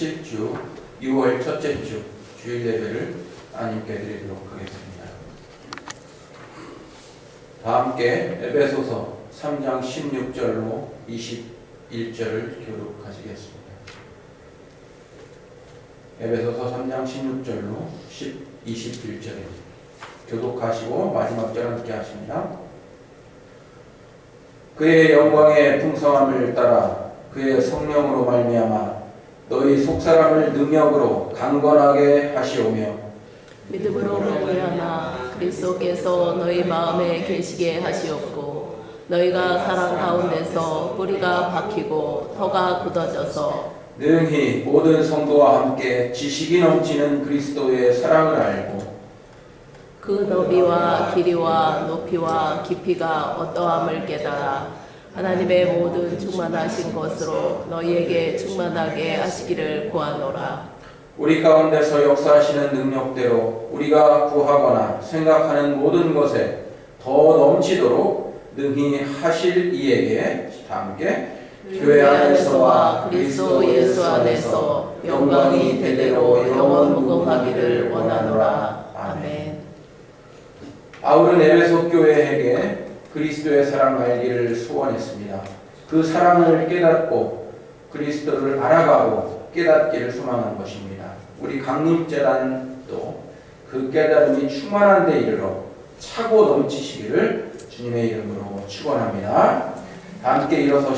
제7주 6월 첫째 주 주일 예배를 하나님께 드리도록 하겠습니다. 다 함께 에베소서 3장 16절로 21절을 교독하시겠습니다. 에베소서 3장 16절로 10, 21절입니다. 교독하시고 마지막 절 함께 하십니다. 그의 영광의 풍성함을 따라 그의 성령으로 말미암아 너희 속사람을 능력으로 강건하게 하시오며 믿음으로 말미암아 그리스도께서 너희 마음에 계시게 하시옵고 너희가 사랑 가운데서 뿌리가 박히고 터가 굳어져서 능히 모든 성도와 함께 지식이 넘치는 그리스도의 사랑을 알고 그 너비와 길이와 높이와 깊이가 어떠함을 깨달아 하나님의 모든 충만하신 것으로 너희에게 충만하게 하시기를 구하노라. 우리 가운데서 역사하시는 능력대로 우리가 구하거나 생각하는 모든 것에 더 넘치도록 능히 하실 이에게 다 함께 교회 안에서와 그리스도 예수 안에서 영광이 대대로 영원 무궁하기를 원하노라. 아멘. 바울은 에베소 교회에게 그리스도의 사랑을 알기를 소원했습니다. 그 사랑을 깨닫고 그리스도를 알아가고 깨닫기를 소망한 것입니다. 우리 강림재단도 그 깨달음이 충만한 데 이르러 차고 넘치시기를 주님의 이름으로 축원합니다. 다 함께 일어서